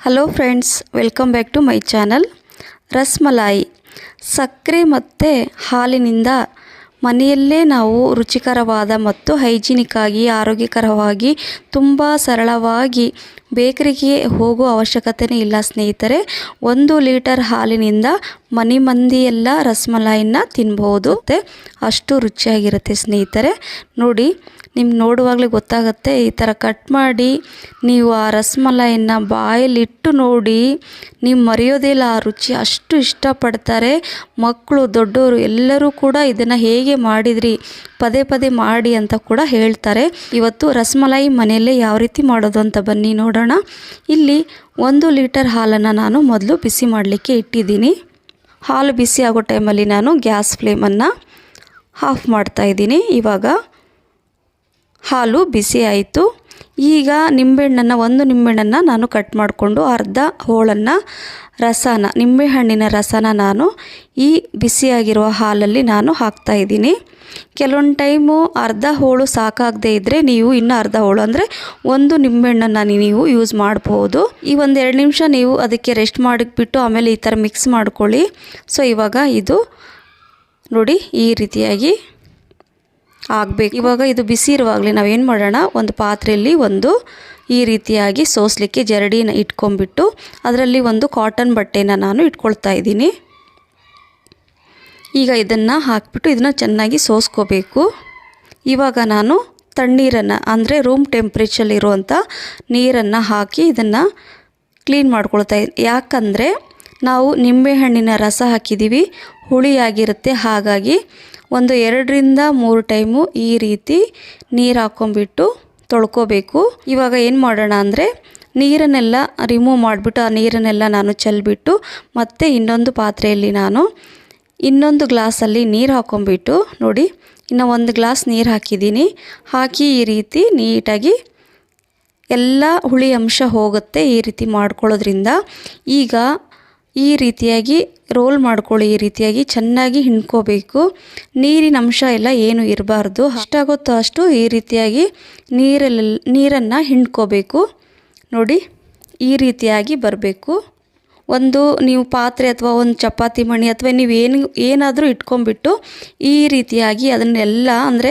Hello friends welcome back to my channel rasmalai ಸಕ್ಕರೆ ಮತ್ತು ಹಾಲಿನಿಂದ ಮನೆಯಲ್ಲೇ ನಾವು ರುಚಿಕರವಾದ ಮತ್ತು ಹೈಜಿನಿಕ್ ಆಗಿ ಆರೋಗ್ಯಕರವಾಗಿ ತುಂಬ ಸರಳವಾಗಿ ಬೇಕರಿಗೆ ಹೋಗೋ ಅವಶ್ಯಕತೆನೇ ಇಲ್ಲ ಸ್ನೇಹಿತರೆ. ಒಂದು ಲೀಟರ್ ಹಾಲಿನಿಂದ ಮನೆ ಮಂದಿಯೆಲ್ಲ ರಸಮಲಾಯಿನ ತಿನ್ಬೋದು. ಅಷ್ಟು ರುಚಿಯಾಗಿರುತ್ತೆ ಸ್ನೇಹಿತರೆ. ನೋಡಿ ನಿಮ್ಗೆ ನೋಡುವಾಗಲೇ ಗೊತ್ತಾಗುತ್ತೆ, ಈ ಥರ ಕಟ್ ಮಾಡಿ ನೀವು ಆ ರಸಮಲಾಯಿನ ಬಾಯಲ್ಲಿಟ್ಟು ನೋಡಿ, ನೀವು ಮರೆಯೋದಿಲ್ಲ ಆ ರುಚಿ. ಅಷ್ಟು ಇಷ್ಟಪಡ್ತಾರೆ ಮಕ್ಕಳು, ದೊಡ್ಡವರು, ಎಲ್ಲರೂ ಕೂಡ ಇದನ್ನು ಹೇಗೆ ಮಾಡಿದ್ರಿ, ಪದೇ ಪದೇ ಮಾಡಿ ಅಂತ ಕೂಡ ಹೇಳ್ತಾರೆ. ಇವತ್ತು ರಸಮಲಾಯಿ ಮನೆಯಲ್ಲೇ ಯಾವ ರೀತಿ ಮಾಡೋದು ಅಂತ ಬನ್ನಿ ನೋಡೋಣ. ಇಲ್ಲಿ ಒಂದು ಲೀಟರ್ ಹಾಲನ್ನು ನಾನು ಮೊದಲು ಬಿಸಿ ಮಾಡಲಿಕ್ಕೆ ಇಟ್ಟಿದ್ದೀನಿ. ಹಾಲು ಬಿಸಿ ಆಗೋ ಟೈಮಲ್ಲಿ ನಾನು ಗ್ಯಾಸ್ ಫ್ಲೇಮನ್ನು ಆಫ್ ಮಾಡ್ತಾಯಿದ್ದೀನಿ ಇವಾಗ ಹಾಲು ಬಿಸಿ ಆಯಿತು. ಈಗ ನಿಂಬೆಹಣ್ಣನ್ನು, ಒಂದು ನಿಂಬೆಹಣ್ಣನ್ನು ನಾನು ಕಟ್ ಮಾಡಿಕೊಂಡು ಅರ್ಧ ಹೋಳನ್ನು ರಸನ, ನಿಂಬೆಹಣ್ಣಿನ ರಸನ ನಾನು ಈ ಬಿಸಿಯಾಗಿರುವ ಹಾಲಲ್ಲಿ ನಾನು ಹಾಕ್ತಾಯಿದ್ದೀನಿ ಕೆಲವೊಂದು ಟೈಮು ಅರ್ಧ ಹೋಳು ಸಾಕಾಗದೇ ಇದ್ದರೆ ನೀವು ಇನ್ನೂ ಅರ್ಧ ಹೋಳು ಅಂದರೆ ಒಂದು ನಿಂಬೆಹಣ್ಣನ್ನು ನೀವು ಯೂಸ್ ಮಾಡ್ಬೋದು. ಈ ಒಂದು ಎರಡು ನಿಮಿಷ ನೀವು ಅದಕ್ಕೆ ರೆಸ್ಟ್ ಮಾಡಿಬಿಟ್ಟು ಆಮೇಲೆ ಈ ಥರ ಮಿಕ್ಸ್ ಮಾಡ್ಕೊಳ್ಳಿ. ಸೊ ಇವಾಗ ಇದು ನೋಡಿ ಈ ರೀತಿಯಾಗಿ ಆಗಬೇಕು. ಇವಾಗ ಇದು ಬಿಸಿ ಇರುವಾಗಲೇ ನಾವೇನು ಮಾಡೋಣ, ಒಂದು ಪಾತ್ರೆಯಲ್ಲಿ ಒಂದು ಈ ರೀತಿಯಾಗಿ ಸೋಸಲಿಕ್ಕೆ ಜರಡಿನ ಇಟ್ಕೊಂಡ್ಬಿಟ್ಟು ಅದರಲ್ಲಿ ಒಂದು ಕಾಟನ್ ಬಟ್ಟೆನ ನಾನು ಇಟ್ಕೊಳ್ತಾ ಇದ್ದೀನಿ. ಈಗ ಇದನ್ನು ಹಾಕಿಬಿಟ್ಟು ಇದನ್ನು ಚೆನ್ನಾಗಿ ಸೋಸ್ಕೋಬೇಕು. ಇವಾಗ ನಾನು ತಣ್ಣೀರನ್ನು, ಅಂದರೆ ರೂಮ್ ಟೆಂಪ್ರೇಚಲ್ಲಿರುವಂಥ ನೀರನ್ನು ಹಾಕಿ ಇದನ್ನು ಕ್ಲೀನ್ ಮಾಡ್ಕೊಳ್ತಾ ಯಾಕಂದರೆ ನಾವು ನಿಂಬೆಹಣ್ಣಿನ ರಸ ಹಾಕಿದ್ದೀವಿ ಹುಳಿಯಾಗಿರುತ್ತೆ ಹಾಗಾಗಿ ಒಂದು ಎರಡರಿಂದ ಮೂರು ಟೈಮು ಈ ರೀತಿ ನೀರು ಹಾಕ್ಕೊಂಬಿಟ್ಟು ತೊಳ್ಕೊಬೇಕು. ಇವಾಗ ಏನು ಮಾಡೋಣ ಅಂದರೆ ನೀರನ್ನೆಲ್ಲ ರಿಮೂವ್ ಮಾಡಿಬಿಟ್ಟು ಆ ನೀರನ್ನೆಲ್ಲ ನಾನು ಚೆಲ್ಬಿಟ್ಟು ಮತ್ತೆ ಇನ್ನೊಂದು ಪಾತ್ರೆಯಲ್ಲಿ ನಾನು ಇನ್ನೊಂದು ಗ್ಲಾಸಲ್ಲಿ ನೀರು ಹಾಕ್ಕೊಂಬಿಟ್ಟು ನೋಡಿ, ಇನ್ನು ಒಂದು ಗ್ಲಾಸ್ ನೀರು ಹಾಕಿದ್ದೀನಿ. ಹಾಕಿ ಈ ರೀತಿ ನೀಟಾಗಿ ಎಲ್ಲ ಹುಳಿ ಅಂಶ ಹೋಗುತ್ತೆ ಈ ರೀತಿ ಮಾಡ್ಕೊಳ್ಳೋದ್ರಿಂದ. ಈಗ ಈ ರೀತಿಯಾಗಿ ರೋಲ್ ಮಾಡ್ಕೊಳ್ಳಿ, ಈ ರೀತಿಯಾಗಿ ಚೆನ್ನಾಗಿ ಹಿಂಡ್ಕೋಬೇಕು. ನೀರಿನ ಅಂಶ ಎಲ್ಲ ಏನು ಇರಬಾರ್ದು. ಅಷ್ಟಾಗುತ್ತೋ ಅಷ್ಟು ಈ ರೀತಿಯಾಗಿ ನೀರಲ್ಲಿ, ನೀರನ್ನು ಹಿಂಡ್ಕೋಬೇಕು. ನೋಡಿ, ಈ ರೀತಿಯಾಗಿ ಬರಬೇಕು. ಒಂದು ನೀವು ಪಾತ್ರೆ ಅಥವಾ ಒಂದು ಚಪಾತಿ ಮಣಿ ಅಥವಾ ನೀವು ಏನು ಏನಾದರೂ ಇಟ್ಕೊಂಡ್ಬಿಟ್ಟು ಈ ರೀತಿಯಾಗಿ ಅದನ್ನೆಲ್ಲ ಅಂದರೆ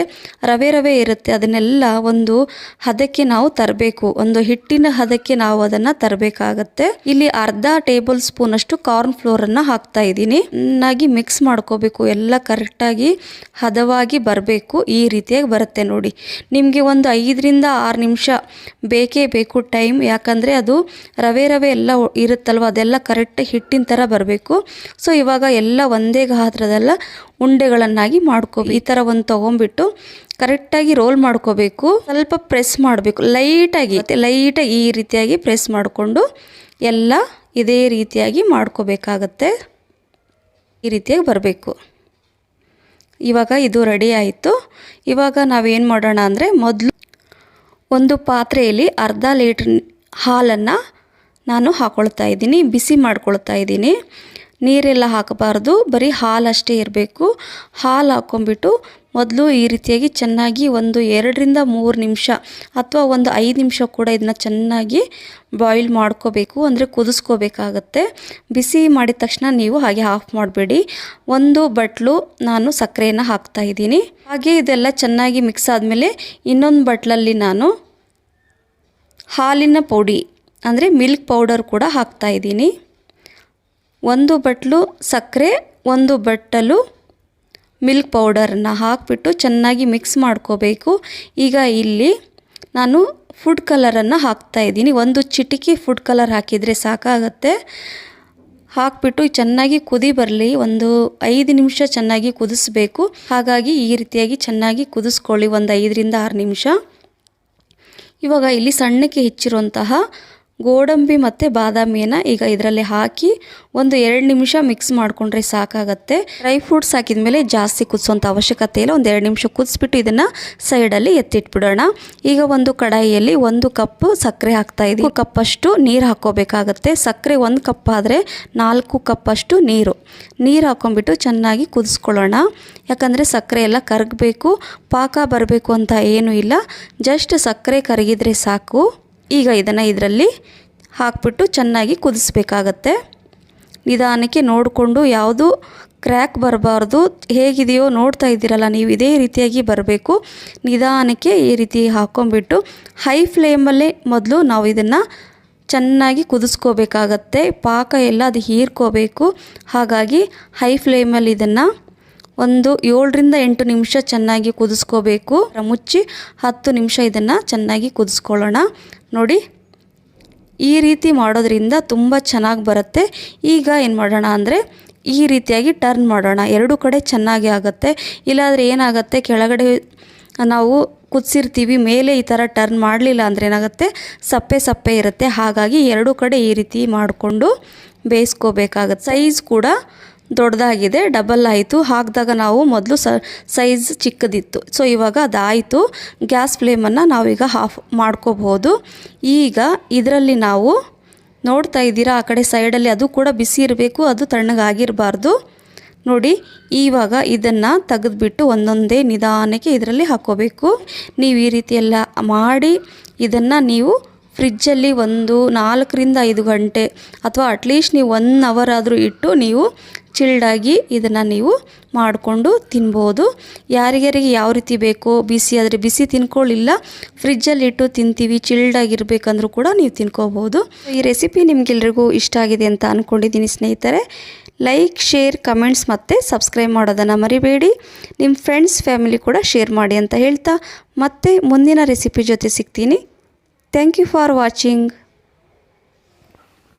ರವೆ ರವೆ ಇರುತ್ತೆ, ಅದನ್ನೆಲ್ಲ ಒಂದು ಹದಕ್ಕೆ ನಾವು ತರಬೇಕು. ಒಂದು ಹಿಟ್ಟಿನ ಹದಕ್ಕೆ ನಾವು ಅದನ್ನು ತರಬೇಕಾಗತ್ತೆ. ಇಲ್ಲಿ ಅರ್ಧ ಟೇಬಲ್ ಸ್ಪೂನ್ ಅಷ್ಟು ಕಾರ್ನ್ ಫ್ಲೋರನ್ನು ಹಾಕ್ತಾ ಇದ್ದೀನಿ. ಚೆನ್ನಾಗಿ ಮಿಕ್ಸ್ ಮಾಡ್ಕೋಬೇಕು. ಎಲ್ಲ ಕರೆಕ್ಟಾಗಿ ಹದವಾಗಿ ಬರಬೇಕು. ಈ ರೀತಿಯಾಗಿ ಬರುತ್ತೆ ನೋಡಿ. ನಿಮಗೆ ಒಂದು ಐದರಿಂದ ಆರು ನಿಮಿಷ ಬೇಕೇ ಬೇಕು ಟೈಮ್ ಯಾಕಂದರೆ ಅದು ರವೆ ರವೆ ಎಲ್ಲ ಇರುತ್ತಲ್ವ, ಅದೆಲ್ಲ ಕರೆಕ್ಟ್ ಹಿಟ್ಟಿನ ಥರ ಬರಬೇಕು. ಸೊ ಇವಾಗ ಎಲ್ಲ ಒಂದೇ ಗಾತ್ರದಲ್ಲ ಉಂಡೆಗಳನ್ನಾಗಿ ಮಾಡ್ಕೋಬೇಕು ಈ ಥರ ಒಂದು ತೊಗೊಂಬಿಟ್ಟು ಕರೆಕ್ಟಾಗಿ ರೋಲ್ ಮಾಡ್ಕೋಬೇಕು. ಸ್ವಲ್ಪ ಪ್ರೆಸ್ ಮಾಡಬೇಕು. ಲೈಟಾಗಿ ಲೈಟಾಗಿ ಈ ರೀತಿಯಾಗಿ ಪ್ರೆಸ್ ಮಾಡಿಕೊಂಡು ಎಲ್ಲ ಇದೇ ರೀತಿಯಾಗಿ ಮಾಡ್ಕೋಬೇಕಾಗತ್ತೆ. ಈ ರೀತಿಯಾಗಿ ಬರಬೇಕು. ಇವಾಗ ಇದು ರೆಡಿ ಆಯಿತು. ಇವಾಗ ನಾವೇನು ಮಾಡೋಣ ಅಂದರೆ ಮೊದಲು ಒಂದು ಪಾತ್ರೆಯಲ್ಲಿ ಅರ್ಧ ಲೀಟ್ರ್ ಹಾಲನ್ನು ನಾನು ಹಾಕ್ಕೊಳ್ತಾ ಇದ್ದೀನಿ, ಬಿಸಿ ಮಾಡ್ಕೊಳ್ತಾ ಇದ್ದೀನಿ. ನೀರೆಲ್ಲ ಹಾಕಬಾರ್ದು, ಬರೀ ಅಷ್ಟೇ ಇರಬೇಕು. ಹಾಲು ಹಾಕ್ಕೊಂಬಿಟ್ಟು ಮೊದಲು ಈ ರೀತಿಯಾಗಿ ಚೆನ್ನಾಗಿ ಒಂದು ಎರಡರಿಂದ ಮೂರು ನಿಮಿಷ ಅಥವಾ ಒಂದು ಐದು ನಿಮಿಷ ಕೂಡ ಇದನ್ನ ಚೆನ್ನಾಗಿ ಬಾಯ್ಲ್ ಮಾಡ್ಕೋಬೇಕು, ಅಂದರೆ ಕುದಿಸ್ಕೋಬೇಕಾಗತ್ತೆ. ಬಿಸಿ ಮಾಡಿದ ತಕ್ಷಣ ನೀವು ಹಾಗೆ ಆಫ್ ಮಾಡಬೇಡಿ. ಒಂದು ಬಟ್ಲು ನಾನು ಸಕ್ಕರೆಯನ್ನು ಹಾಕ್ತಾ ಇದ್ದೀನಿ. ಹಾಗೆ ಇದೆಲ್ಲ ಚೆನ್ನಾಗಿ ಮಿಕ್ಸ್ ಆದಮೇಲೆ ಇನ್ನೊಂದು ಬಟ್ಲಲ್ಲಿ ನಾನು ಹಾಲಿನ ಪುಡಿ ಅಂದರೆ ಮಿಲ್ಕ್ ಪೌಡರ್ ಕೂಡ ಹಾಕ್ತಾ ಇದ್ದೀನಿ. ಒಂದು ಬಟ್ಲು ಸಕ್ಕರೆ, ಒಂದು ಬಟ್ಟಲು ಮಿಲ್ಕ್ ಪೌಡರನ್ನ ಹಾಕಿಬಿಟ್ಟು ಚೆನ್ನಾಗಿ ಮಿಕ್ಸ್ ಮಾಡ್ಕೋಬೇಕು. ಈಗ ಇಲ್ಲಿ ನಾನು ಫುಡ್ ಕಲರನ್ನು ಹಾಕ್ತಾ ಇದ್ದೀನಿ. ಒಂದು ಚಿಟಿಕಿ ಫುಡ್ ಕಲರ್ ಹಾಕಿದರೆ ಸಾಕಾಗತ್ತೆ. ಹಾಕ್ಬಿಟ್ಟು ಚೆನ್ನಾಗಿ ಕುದಿ ಬರಲಿ. ಒಂದು ಐದು ನಿಮಿಷ ಚೆನ್ನಾಗಿ ಕುದಿಸ್ಬೇಕು. ಹಾಗಾಗಿ ಈ ರೀತಿಯಾಗಿ ಚೆನ್ನಾಗಿ ಕುದಿಸ್ಕೊಳ್ಳಿ. ಒಂದು ಐದರಿಂದ ಆರು ನಿಮಿಷ. ಇವಾಗ ಇಲ್ಲಿ ಸಣ್ಣಕ್ಕೆ ಹೆಚ್ಚಿರುವಂತಹ ಗೋಡಂಬಿ ಮತ್ತು ಬಾದಾಮಿಯನ್ನು ಈಗ ಇದರಲ್ಲಿ ಹಾಕಿ ಒಂದು ಎರಡು ನಿಮಿಷ ಮಿಕ್ಸ್ ಮಾಡಿಕೊಂಡ್ರೆ ಸಾಕಾಗತ್ತೆ. ಡ್ರೈ ಫ್ರೂಟ್ಸ್ ಹಾಕಿದ ಮೇಲೆ ಜಾಸ್ತಿ ಕುದಿಸೋಂಥ ಅವಶ್ಯಕತೆ ಇಲ್ಲ. ಒಂದು ಎರಡು ನಿಮಿಷ ಕುದಿಸ್ಬಿಟ್ಟು ಇದನ್ನು ಸೈಡಲ್ಲಿ ಎತ್ತಿಟ್ಬಿಡೋಣ. ಈಗ ಒಂದು ಕಡಾಯಿಯಲ್ಲಿ ಒಂದು ಕಪ್ ಸಕ್ಕರೆ ಹಾಕ್ತಾ ಇದ್ದೀವಿ ಕಪ್ಪಷ್ಟು ನೀರು ಹಾಕ್ಕೋಬೇಕಾಗತ್ತೆ. ಸಕ್ಕರೆ ಒಂದು ಕಪ್ ಆದರೆ ನಾಲ್ಕು ಕಪ್ಪಷ್ಟು ನೀರು. ನೀರು ಹಾಕ್ಕೊಂಬಿಟ್ಟು ಚೆನ್ನಾಗಿ ಕುದಿಸ್ಕೊಳ್ಳೋಣ. ಯಾಕಂದರೆ ಸಕ್ಕರೆ ಎಲ್ಲ ಕರಗಬೇಕು, ಪಾಕ ಬರಬೇಕು ಅಂತ ಏನೂ ಇಲ್ಲ. ಜಸ್ಟ್ ಸಕ್ಕರೆ ಕರಗಿದ್ರೆ ಸಾಕು. ಈಗ ಇದನ್ನು ಇದರಲ್ಲಿ ಹಾಕ್ಬಿಟ್ಟು ಚೆನ್ನಾಗಿ ಕುದಿಸ್ಬೇಕಾಗತ್ತೆ. ನಿಧಾನಕ್ಕೆ ನೋಡಿಕೊಂಡು ಯಾವುದು ಕ್ರ್ಯಾಕ್ ಬರಬಾರ್ದು, ಹೇಗಿದೆಯೋ ನೋಡ್ತಾ ಇದ್ದೀರಲ್ಲ, ನೀವು ಇದೇ ರೀತಿಯಾಗಿ ಬರಬೇಕು. ನಿಧಾನಕ್ಕೆ ಈ ರೀತಿ ಹಾಕ್ಕೊಂಬಿಟ್ಟು ಹೈ ಫ್ಲೇಮಲ್ಲೇ ಮೊದಲು ನಾವು ಇದನ್ನು ಚೆನ್ನಾಗಿ ಕುದಿಸ್ಕೋಬೇಕಾಗತ್ತೆ. ಪಾಕ ಎಲ್ಲ ಅದು ಹೀರ್ಕೋಬೇಕು. ಹಾಗಾಗಿ ಹೈ ಫ್ಲೇಮಲ್ಲಿ ಇದನ್ನು ಒಂದು ಏಳರಿಂದ ಎಂಟು ನಿಮಿಷ ಚೆನ್ನಾಗಿ ಕುದಿಸ್ಕೋಬೇಕು. ಮುಚ್ಚಿ ಹತ್ತು ನಿಮಿಷ ಇದನ್ನು ಚೆನ್ನಾಗಿ ಕುದಿಸ್ಕೊಳ್ಳೋಣ. ನೋಡಿ, ಈ ರೀತಿ ಮಾಡೋದ್ರಿಂದ ತುಂಬ ಚೆನ್ನಾಗಿ ಬರುತ್ತೆ. ಈಗ ಏನು ಮಾಡೋಣ ಅಂದರೆ, ಈ ರೀತಿಯಾಗಿ ಟರ್ನ್ ಮಾಡೋಣ. ಎರಡು ಕಡೆ ಚೆನ್ನಾಗಿ ಆಗುತ್ತೆ. ಇಲ್ಲಾಂದರೆ ಏನಾಗುತ್ತೆ, ಕೆಳಗಡೆ ನಾವು ಕುದಿಸಿರ್ತೀವಿ, ಮೇಲೆ ಈ ಥರ ಟರ್ನ್ ಮಾಡಲಿಲ್ಲ ಅಂದರೆ ಏನಾಗುತ್ತೆ, ಸಪ್ಪೆ ಸಪ್ಪೆ ಇರುತ್ತೆ. ಹಾಗಾಗಿ ಎರಡು ಕಡೆ ಈ ರೀತಿ ಮಾಡಿಕೊಂಡು ಬೇಯಿಸ್ಕೋಬೇಕಾಗತ್ತೆ. ಸೈಜ್ ಕೂಡ ದೊಡ್ಡದಾಗಿದೆ ಡಬಲ್ ಆಯಿತು. ಹಾಕಿದಾಗ ನಾವು ಮೊದಲು ಸೈಜ್ ಚಿಕ್ಕದಿತ್ತು. ಸೊ ಇವಾಗ ಅದಾಯಿತು. ಗ್ಯಾಸ್ ಫ್ಲೇಮನ್ನು ನಾವೀಗ ಹಾಫ್ ಮಾಡ್ಕೋಬೋದು. ಈಗ ಇದರಲ್ಲಿ ನಾವು ನೋಡ್ತಾ ಇದ್ದೀರಾ, ಆ ಕಡೆ ಸೈಡಲ್ಲಿ ಅದು ಕೂಡ ಬಿಸಿ ಇರಬೇಕು, ಅದು ತಣ್ಣಗಾಗಿರಬಾರ್ದು. ನೋಡಿ, ಇವಾಗ ಇದನ್ನು ತೆಗೆದುಬಿಟ್ಟು ಒಂದೊಂದೇ ನಿಧಾನಕ್ಕೆ ಇದರಲ್ಲಿ ಹಾಕ್ಕೋಬೇಕು. ನೀವು ಈ ರೀತಿಯೆಲ್ಲ ಮಾಡಿ, ಇದನ್ನು ನೀವು ಫ್ರಿಜ್ಜಲ್ಲಿ ಒಂದು ನಾಲ್ಕರಿಂದ ಐದು ಗಂಟೆ ಅಥವಾ ಅಟ್ಲೀಸ್ಟ್ ನೀವು ಒನ್ ಅವರ್ ಆದರೂ ಇಟ್ಟು ನೀವು ಚಿಲ್ಡಾಗಿ ಇದನ್ನು ನೀವು ಮಾಡಿಕೊಂಡು ತಿನ್ಬೋದು. ಯಾರಿಗ್ಯಾರಿಗೆ ಯಾವ ರೀತಿ ಬೇಕೋ ಬಿಸಿ ಆದರೆ ಬಿಸಿ ತಿನ್ಕೊಳ್ಳಿಲ್ಲ ಫ್ರಿಜ್ಜಲ್ಲಿ ಇಟ್ಟು ತಿಂತೀವಿ ಚಿಲ್ಡಾಗಿರಬೇಕಂದ್ರೂ ಕೂಡ ನೀವು ತಿನ್ಕೋಬೋದು. ಈ ರೆಸಿಪಿ ನಿಮಗೆಲ್ರಿಗೂ ಇಷ್ಟ ಆಗಿದೆ ಅಂತ ಅಂದ್ಕೊಂಡಿದ್ದೀನಿ ಸ್ನೇಹಿತರೆ. ಲೈಕ್ ಶೇರ್ ಕಮೆಂಟ್ಸ್ ಮತ್ತು ಸಬ್ಸ್ಕ್ರೈಬ್ ಮಾಡೋದನ್ನು ಮರಿಬೇಡಿ. ನಿಮ್ಮ ಫ್ರೆಂಡ್ಸ್ ಫ್ಯಾಮಿಲಿ ಕೂಡ ಶೇರ್ ಮಾಡಿ ಅಂತ ಹೇಳ್ತಾ ಮತ್ತೆ ಮುಂದಿನ ರೆಸಿಪಿ ಜೊತೆ ಸಿಗ್ತೀನಿ. Thank you for watching